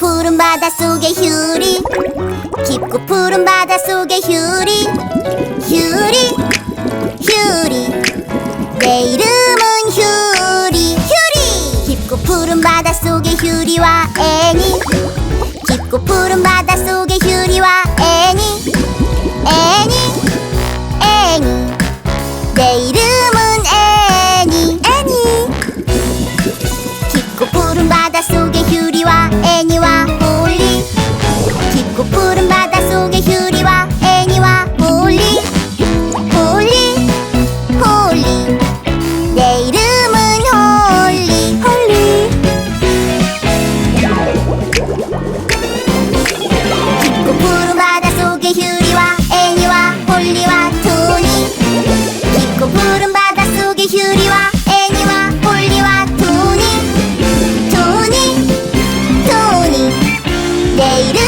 바닷속의 휴리. 깊고 푸른 바닷속의 휴리. 휴리 휴리. 내 이름은 휴리 휴리. 깊고 푸른 바닷속의 휴리와 애니. 깊고 푸른 바닷속의 휴리 dated